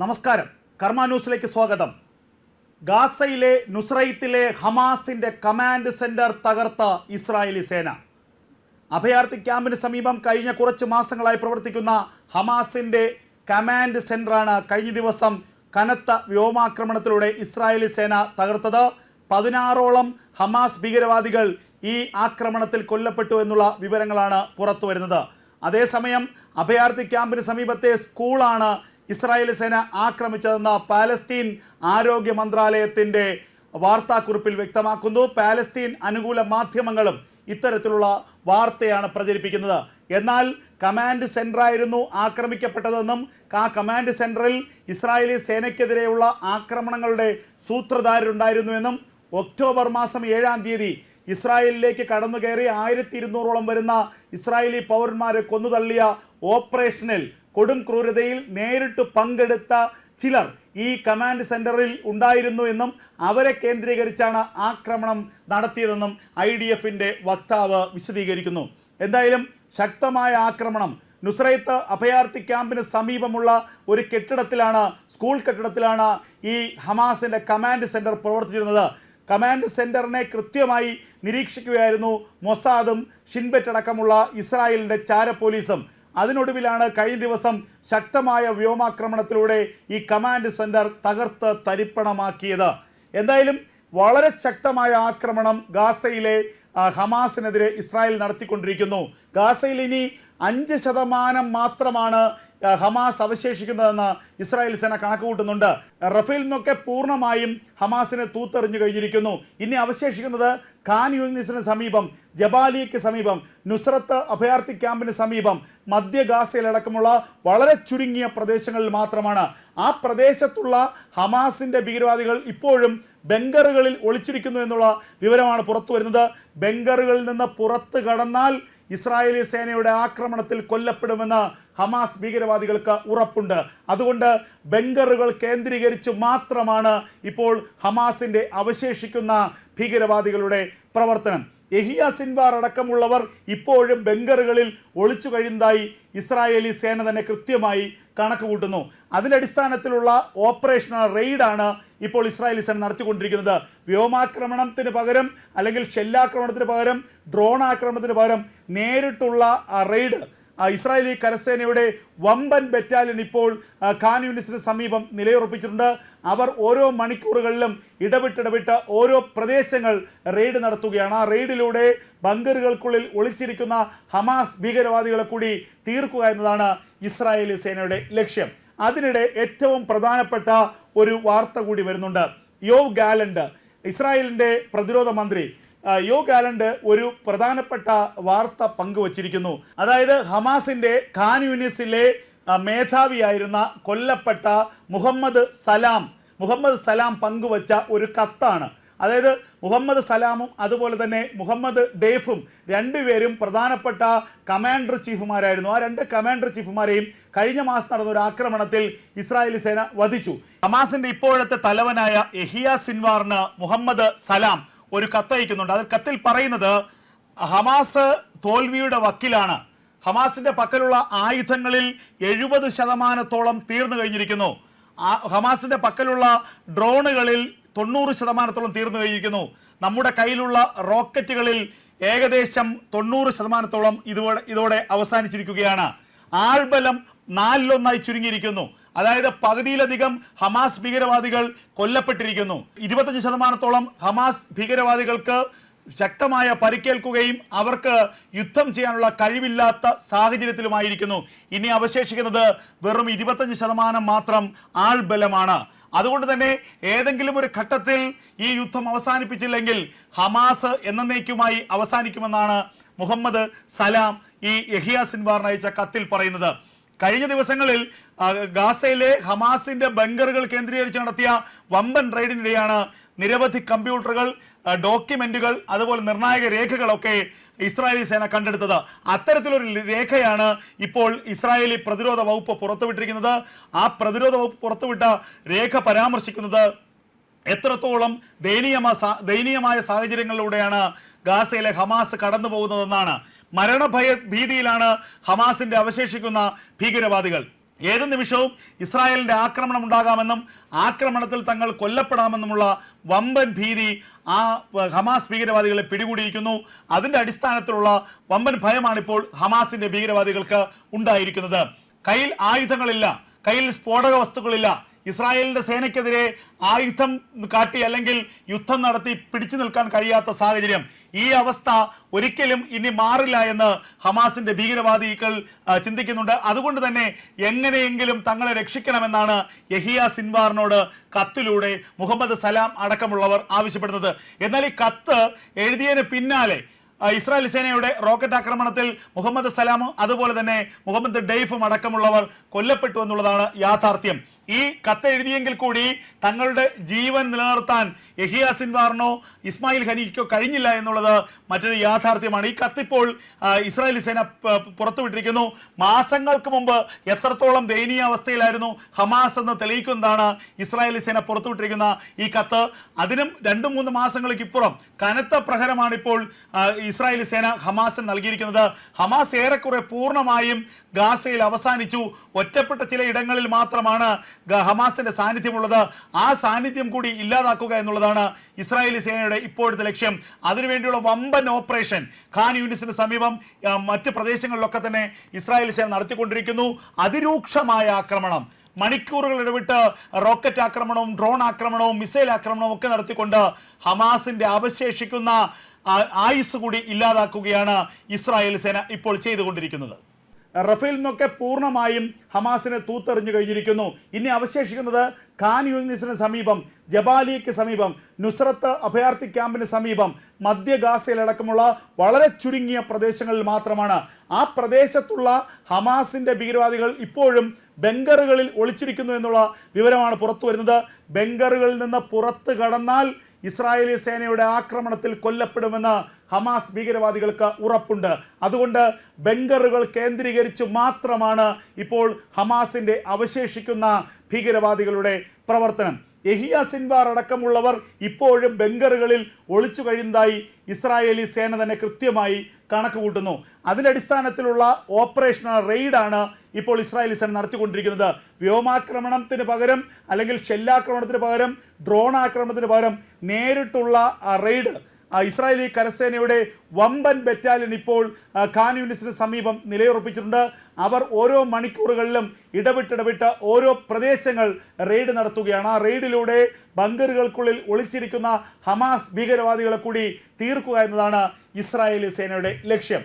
നമസ്കാരം. കർമ്മ ന്യൂസിലേക്ക് സ്വാഗതം. ഗാസയിലെ നുസ്രൈത്തിലെ ഹമാസിന്റെ കമാൻഡ് സെന്റർ തകർത്ത ഇസ്രായേലി സേന. അഭയാർത്ഥി ക്യാമ്പിന് സമീപം കഴിഞ്ഞ കുറച്ച് മാസങ്ങളായി പ്രവർത്തിക്കുന്ന ഹമാസിന്റെ കമാൻഡ് സെന്ററാണ് കഴിഞ്ഞ ദിവസം കനത്ത വ്യോമാക്രമണത്തിലൂടെ ഇസ്രായേലി സേന തകർത്തത്. പതിനാറോളം ഹമാസ് ഭീകരവാദികൾ ഈ ആക്രമണത്തിൽ കൊല്ലപ്പെട്ടു എന്നുള്ള വിവരങ്ങളാണ് പുറത്തു വരുന്നത് അതേസമയം അഭയാർത്ഥി ക്യാമ്പിന് സമീപത്തെ സ്കൂളാണ് ഇസ്രായേലി സേന ആക്രമിച്ചതെന്ന് പാലസ്തീൻ ആരോഗ്യ മന്ത്രാലയത്തിന്റെ വാർത്താക്കുറിപ്പിൽ വ്യക്തമാക്കുന്നു. പാലസ്തീൻ അനുകൂല മാധ്യമങ്ങളും ഇത്തരത്തിലുള്ള വാർത്തയാണ് പ്രചരിപ്പിക്കുന്നത്. എന്നാൽ കമാൻഡ് സെന്ററായിരുന്നു ആക്രമിക്കപ്പെട്ടതെന്നും ആ കമാൻഡ് സെന്ററിൽ ഇസ്രായേലി സേനയ്ക്കെതിരെയുള്ള ആക്രമണങ്ങളുടെ സൂത്രധാരരുണ്ടായിരുന്നുവെന്നും ഒക്ടോബർ മാസം ഏഴാം തീയതി ഇസ്രായേലിലേക്ക് കടന്നു കയറി ആയിരത്തി ഇരുന്നൂറോളം വരുന്ന ഇസ്രായേലി പൗരന്മാരെ കൊന്നുതള്ളിയ ഓപ്പറേഷനിൽ കൊടും ക്രൂരതയിൽ നേരിട്ട് പങ്കെടുത്ത ചിലർ ഈ കമാൻഡ് സെന്ററിൽ ഉണ്ടായിരുന്നു എന്നും അവരെ കേന്ദ്രീകരിച്ചാണ് ആക്രമണം നടത്തിയതെന്നും ഐ ഡി എഫിന്റെ വക്താവ് വിശദീകരിക്കുന്നു. എന്തായാലും ശക്തമായ ആക്രമണം നുസ്രൈത്ത് അഭയാർത്ഥി ക്യാമ്പിന് സമീപമുള്ള ഒരു കെട്ടിടത്തിലാണ് സ്കൂൾ കെട്ടിടത്തിലാണ് ഈ ഹമാസിന്റെ കമാൻഡ് സെന്റർ പ്രവർത്തിച്ചിരുന്നത്. കമാൻഡ് സെന്ററിനെ കൃത്യമായി നിരീക്ഷിക്കുകയായിരുന്നു മൊസാദും ഷിൻബെറ്റ് അടക്കമുള്ള ഇസ്രായേലിന്റെ ചാര പോലീസും അതിനൊടുവിലാണ് കഴിഞ്ഞ ദിവസം ശക്തമായ വ്യോമാക്രമണത്തിലൂടെ ഈ കമാൻഡ് സെന്റർ തകർത്ത് തരിപ്പണമാക്കിയത്. എന്തായാലും വളരെ ശക്തമായ ആക്രമണം ഗാസയിലെ ഹമാസിനെതിരെ ഇസ്രായേൽ നടത്തിക്കൊണ്ടിരിക്കുന്നു. ഗാസയിൽ ഇനി അഞ്ച് ശതമാനം മാത്രമാണ് ഹമാസ് അവശേഷിക്കുന്നതെന്ന് ഇസ്രായേൽ സേന കണക്കുകൂട്ടുന്നുണ്ട്. റഫേൽ നിന്നൊക്കെ പൂർണമായും ഹമാസിനെ തൂത്തെറിഞ്ഞു കഴിഞ്ഞിരിക്കുന്നു. ഇനി അവശേഷിക്കുന്നത് ഖാൻ യൂണിസിന് സമീപം ജബാലിയയ്ക്ക് സമീപം നുസ്രത്ത് അഭയാർത്ഥി ക്യാമ്പിന് സമീപം മധ്യ ഗാസയിലടക്കമുള്ള വളരെ ചുരുങ്ങിയ പ്രദേശങ്ങളിൽ മാത്രമാണ്. ആ പ്രദേശത്തുള്ള ഹമാസിന്റെ ഭീകരവാദികൾ ഇപ്പോഴും ബംഗറുകളിൽ ഒളിച്ചിരിക്കുന്നു എന്നുള്ള വിവരമാണ് പുറത്തു വരുന്നത്. ബംഗറുകളിൽ നിന്ന് പുറത്ത് കടന്നാൽ ഇസ്രായേലി സേനയുടെ ആക്രമണത്തിൽ കൊല്ലപ്പെടുമെന്ന് ഹമാസ് ഭീകരവാദികൾക്ക് ഉറപ്പുണ്ട്. അതുകൊണ്ട് ബംഗറുകൾ കേന്ദ്രീകരിച്ച് മാത്രമാണ് ഇപ്പോൾ ഹമാസിന്റെ അവശേഷിക്കുന്ന ഭീകരവാദികളുടെ പ്രവർത്തനം. യഹിയ സിൻവാർ അടക്കമുള്ളവർ ഇപ്പോഴും ബംഗറുകളിൽ ഒളിച്ചു കഴിയുന്നതായി ഇസ്രായേലി സേന തന്നെ കൃത്യമായി കണക്ക് കൂട്ടുന്നു അതിനടിസ്ഥാനത്തിലുള്ള ഓപ്പറേഷണൽ റെയ്ഡാണ് ഇപ്പോൾ ഇസ്രായേലി സേന നടത്തിക്കൊണ്ടിരിക്കുന്നത്. വ്യോമാക്രമണത്തിന് പകരം അല്ലെങ്കിൽ ഷെല്ലാക്രമണത്തിന് പകരം ഡ്രോൺ ആക്രമണത്തിന് പകരം നേരിട്ടുള്ള റെയ്ഡ് ഇസ്രായേലി കരസേനയുടെ വമ്പൻ ബറ്റാലിയൻ ഇപ്പോൾ ഖാൻ യൂണിസിന് സമീപം നിലയുറപ്പിച്ചിട്ടുണ്ട്. അവർ ഓരോ മണിക്കൂറുകളിലും ഇടവിട്ടിടവിട്ട് ഓരോ പ്രദേശങ്ങൾ റെയ്ഡ് നടത്തുകയാണ്. ആ റെയ്ഡിലൂടെ ബങ്കറുകൾക്കുള്ളിൽ ഒളിച്ചിരിക്കുന്ന ഹമാസ് ഭീകരവാദികളെ കൂടി തീർക്കുക എന്നതാണ് ഇസ്രായേലി സേനയുടെ ലക്ഷ്യം. അതിനിടെ ഏറ്റവും പ്രധാനപ്പെട്ട ഒരു വാർത്ത കൂടി വരുന്നുണ്ട്. യോവ് ഗാലൻഡ് ഇസ്രായേലിന്റെ പ്രതിരോധ മന്ത്രി യോ ഗാലൻഡ് ഒരു പ്രധാനപ്പെട്ട വാർത്ത പങ്കുവച്ചിരിക്കുന്നു. അതായത് ഹമാസിന്റെ ഖാൻ യൂനിസിലെ മേധാവിയായിരുന്ന കൊല്ലപ്പെട്ട മുഹമ്മദ് സലാം. മുഹമ്മദ് സലാം പങ്കുവച്ച ഒരു കത്താണ്. അതായത് മുഹമ്മദ് സലാമും അതുപോലെ തന്നെ മുഹമ്മദ് ഡേഫും രണ്ടുപേരും പ്രധാനപ്പെട്ട കമാൻഡർ ചീഫുമാരായിരുന്നു. ആ രണ്ട് കമാൻഡർ ചീഫുമാരെയും കഴിഞ്ഞ മാസം നടന്ന ഒരു ആക്രമണത്തിൽ ഇസ്രായേലി സേന വധിച്ചു. ഹമാസിന്റെ ഇപ്പോഴത്തെ തലവനായ എഹിയ സിൻവാറിന് മുഹമ്മദ് സലാം ഒരു കത്തയക്കുന്നുണ്ട് അതിൽ കത്തിൽ പറയുന്നത് ഹമാസ് തോൽവിയുടെ വക്കിലാണ്. ഹമാസിന്റെ പക്കലുള്ള ആയുധങ്ങളിൽ എഴുപത് ശതമാനത്തോളം തീർന്നു കഴിഞ്ഞിരിക്കുന്നു. ഹമാസിന്റെ പക്കലുള്ള ഡ്രോണുകളിൽ തൊണ്ണൂറ് ശതമാനത്തോളം തീർന്നു കഴിഞ്ഞിരിക്കുന്നു. നമ്മുടെ കയ്യിലുള്ള റോക്കറ്റുകളിൽ ഏകദേശം തൊണ്ണൂറ് ശതമാനത്തോളം ഇതോടെ ഇതോടെ അവസാനിച്ചിരിക്കുകയാണ്. ആൾബലം നാലിലൊന്നായി ചുരുങ്ങിയിരിക്കുന്നു. അതായത് പകുതിയിലധികം ഹമാസ് ഭീകരവാദികൾ കൊല്ലപ്പെട്ടിരിക്കുന്നു. ഇരുപത്തഞ്ച് ശതമാനത്തോളം ഹമാസ് ഭീകരവാദികൾക്ക് ശക്തമായ പരിക്കേൽക്കുകയും അവർക്ക് യുദ്ധം ചെയ്യാനുള്ള കഴിവില്ലാത്ത സാഹചര്യത്തിലുമായിരിക്കുന്നു. ഇനി അവശേഷിക്കുന്നത് വെറും ഇരുപത്തഞ്ച് ശതമാനം മാത്രം ആൾബലമാണ്. അതുകൊണ്ട് തന്നെ ഏതെങ്കിലും ഒരു ഘട്ടത്തിൽ ഈ യുദ്ധം അവസാനിപ്പിച്ചില്ലെങ്കിൽ ഹമാസ് എന്നേക്കുമായി അവസാനിക്കുമെന്നാണ് മുഹമ്മദ് സലാം ഈ യഹിയ സിൻവാറിന് അയച്ച കത്തിൽ പറയുന്നത്. കഴിഞ്ഞ ദിവസങ്ങളിൽ ഗാസയിലെ ഹമാസിന്റെ ബങ്കറുകൾ കേന്ദ്രീകരിച്ച് നടത്തിയ വമ്പൻ റെയ്ഡിനിടെയാണ് നിരവധി കമ്പ്യൂട്ടറുകൾ ഡോക്യുമെന്റുകൾ അതുപോലെ നിർണായക രേഖകളൊക്കെ ഇസ്രായേലി സേന കണ്ടെടുത്തത്. അത്തരത്തിലൊരു രേഖയാണ് ഇപ്പോൾ ഇസ്രായേലി പ്രതിരോധ വകുപ്പ് പുറത്തുവിട്ടിരിക്കുന്നത്. ആ പ്രതിരോധ വകുപ്പ് പുറത്തുവിട്ട രേഖ പരാമർശിക്കുന്നത് എത്രത്തോളം ദയനീയമായ ദയനീയമായ സാഹചര്യങ്ങളിലൂടെയാണ് ഗാസയിലെ ഹമാസ് കടന്നു പോകുന്നതെന്നാണ് മരണഭയ ഭീതിയിലാണ് ഹമാസിന്റെ അവശേഷിക്കുന്ന ഭീകരവാദികൾ. ഏത് നിമിഷവും ഇസ്രായേലിന്റെ ആക്രമണം ഉണ്ടാകാമെന്നും ആക്രമണത്തിൽ തങ്ങൾ കൊല്ലപ്പെടാമെന്നുമുള്ള വമ്പൻ ഭീതി ആ ഹമാസ് ഭീകരവാദികളെ പിടികൂടിയിരിക്കുന്നു. അതിന്റെ അടിസ്ഥാനത്തിലുള്ള വമ്പൻ ഭയമാണിപ്പോൾ ഹമാസിന്റെ ഭീകരവാദികൾക്ക് ഉണ്ടായിരിക്കുന്നത്. കയ്യിൽ ആയുധങ്ങളില്ല കയ്യിൽ സ്ഫോടക വസ്തുക്കളില്ല ഇസ്രായേലിന്റെ സേനയ്ക്കെതിരെ ആയുധം കാട്ടി അല്ലെങ്കിൽ യുദ്ധം നടത്തി പിടിച്ചു നിൽക്കാൻ കഴിയാത്ത സാഹചര്യം. ഈ അവസ്ഥ ഒരിക്കലും ഇനി മാറില്ല എന്ന് ഹമാസിന്റെ ഭീകരവാദികൾ ചിന്തിക്കുന്നുണ്ട്. അതുകൊണ്ട് തന്നെ എങ്ങനെയെങ്കിലും തങ്ങളെ രക്ഷിക്കണമെന്നാണ് യഹിയ സിൻവാറിനോട് കത്തിലൂടെ മുഹമ്മദ് സലാം അടക്കമുള്ളവർ ആവശ്യപ്പെടുന്നത്. എന്നാൽ ഈ കത്ത് എഴുതിയതിന് പിന്നാലെ ഇസ്രായേൽ സേനയുടെ റോക്കറ്റ് ആക്രമണത്തിൽ മുഹമ്മദ് സലാമും അതുപോലെ തന്നെ മുഹമ്മദ് ഡെയ്ഫും അടക്കമുള്ളവർ കൊല്ലപ്പെട്ടു എന്നുള്ളതാണ് യാഥാർത്ഥ്യം. ഈ കത്ത് എഴുതിയെങ്കിൽ കൂടി തങ്ങളുടെ ജീവൻ നിലനിർത്താൻ യഹിയ സിൻവാറിനോ ഇസ്മായിൽ ഖനിക്കോ കഴിഞ്ഞില്ല എന്നുള്ളത് മറ്റൊരു യാഥാർത്ഥ്യമാണ്. ഈ കത്തിപ്പോൾ ആ, ഇസ്രായേലി സേന പുറത്തുവിട്ടിരിക്കുന്നു. മാസങ്ങൾക്ക് മുമ്പ് എത്രത്തോളം ദയനീയ അവസ്ഥയിലായിരുന്നു ഹമാസ് എന്ന് തെളിയിക്കുന്നതാണ് ഇസ്രായേലി സേന പുറത്തുവിട്ടിരിക്കുന്ന ഈ കത്ത്. അതിനും രണ്ടു മൂന്ന് മാസങ്ങൾക്ക് ഇപ്പുറം കനത്ത പ്രഹരമാണ് ഇപ്പോൾ ഇസ്രായേൽ സേന ഹമാസിന് നൽകിയിരിക്കുന്നത്. ഹമാസ് ഏറെക്കുറെ പൂർണമായും ഗാസയിൽ അവസാനിച്ചു. ഒറ്റപ്പെട്ട ചില ഇടങ്ങളിൽ മാത്രമാണ് ഹമാസിന്റെ സാന്നിധ്യമുള്ളത് ആ സാന്നിധ്യം കൂടി ഇല്ലാതാക്കുക എന്നുള്ളതാണ് ഇസ്രായേലി സേനയുടെ ഇപ്പോഴത്തെ ലക്ഷ്യം. അതിനുവേണ്ടിയുള്ള വമ്പൻ ഓപ്പറേഷൻ ഖാൻ യൂണിസിന് സമീപം മറ്റ് പ്രദേശങ്ങളിലൊക്കെ തന്നെ ഇസ്രായേൽ സേന നടത്തിക്കൊണ്ടിരിക്കുന്നു. അതിരൂക്ഷമായ ആക്രമണം. മണിക്കൂറുകൾ ഇടവിട്ട് റോക്കറ്റ് ആക്രമണവും ഡ്രോൺ ആക്രമണവും മിസൈൽ ആക്രമണവും ഒക്കെ നടത്തിക്കൊണ്ട് ഹമാസിന്റെ അവശേഷിക്കുന്ന ആയുസ് കൂടി ഇല്ലാതാക്കുകയാണ് ഇസ്രായേൽ സേന ഇപ്പോൾ ചെയ്തുകൊണ്ടിരിക്കുന്നത്. റഫേൽ നിന്നൊക്കെ പൂർണമായും ഹമാസിനെ തൂത്തെറിഞ്ഞു കഴിഞ്ഞിരിക്കുന്നു. ഇനി അവശേഷിക്കുന്നത് ഖാൻ യൂണിസിന് സമീപം ജബാലിയയ്ക്ക് സമീപം നുസ്രത്ത് അഭയാർത്ഥി ക്യാമ്പിന് സമീപം മധ്യ ഗാസയിലടക്കമുള്ള വളരെ ചുരുങ്ങിയ പ്രദേശങ്ങളിൽ മാത്രമാണ്. ആ പ്രദേശത്തുള്ള ഹമാസിന്റെ ഭീകരവാദികൾ ഇപ്പോഴും ബംഗറുകളിൽ ഒളിച്ചിരിക്കുന്നു എന്നുള്ള വിവരമാണ് പുറത്തു വരുന്നത് ബംഗറുകളിൽ നിന്ന് പുറത്ത് കടന്നാൽ ഇസ്രായേലി സേനയുടെ ആക്രമണത്തിൽ കൊല്ലപ്പെടുമെന്ന് ഹമാസ് ഭീകരവാദികൾക്ക് ഉറപ്പുണ്ട്. അതുകൊണ്ട് ബംഗറുകൾ കേന്ദ്രീകരിച്ച് മാത്രമാണ് ഇപ്പോൾ ഹമാസിന്റെ അവശേഷിക്കുന്ന ഭീകരവാദികളുടെ പ്രവർത്തനം. യഹിയ സിൻവാർ അടക്കമുള്ളവർ ഇപ്പോഴും ബങ്കറുകളിൽ ഒളിച്ചു കഴിയുന്നതായി ഇസ്രായേലി സേന തന്നെ കൃത്യമായി കണക്ക് കൂട്ടുന്നു അതിന്റെ അടിസ്ഥാനത്തിലുള്ള ഓപ്പറേഷണൽ റെയ്ഡാണ് ഇപ്പോൾ ഇസ്രായേലി സേന നടത്തിക്കൊണ്ടിരിക്കുന്നത്. വ്യോമാക്രമണത്തിന് പകരം അല്ലെങ്കിൽ ഷെല്ലാക്രമണത്തിന് പകരം ഡ്രോൺ ആക്രമണത്തിന് പകരം നേരിട്ടുള്ള റെയ്ഡ് ഇസ്രായേലി കരസേനയുടെ വമ്പൻ ബറ്റാലിയൻ ഇപ്പോൾ ഖാൻ യൂണിസിന് സമീപം നിലയുറപ്പിച്ചിട്ടുണ്ട്. അവർ ഓരോ മണിക്കൂറുകളിലും ഇടവിട്ടിടവിട്ട് ഓരോ പ്രദേശങ്ങൾ റെയ്ഡ് നടത്തുകയാണ്. ആ റെയ്ഡിലൂടെ ബങ്കറുകൾക്കുള്ളിൽ ഒളിച്ചിരിക്കുന്ന ഹമാസ് ഭീകരവാദികളെ കൂടി തീർക്കുക എന്നതാണ് ഇസ്രായേലി സേനയുടെ ലക്ഷ്യം.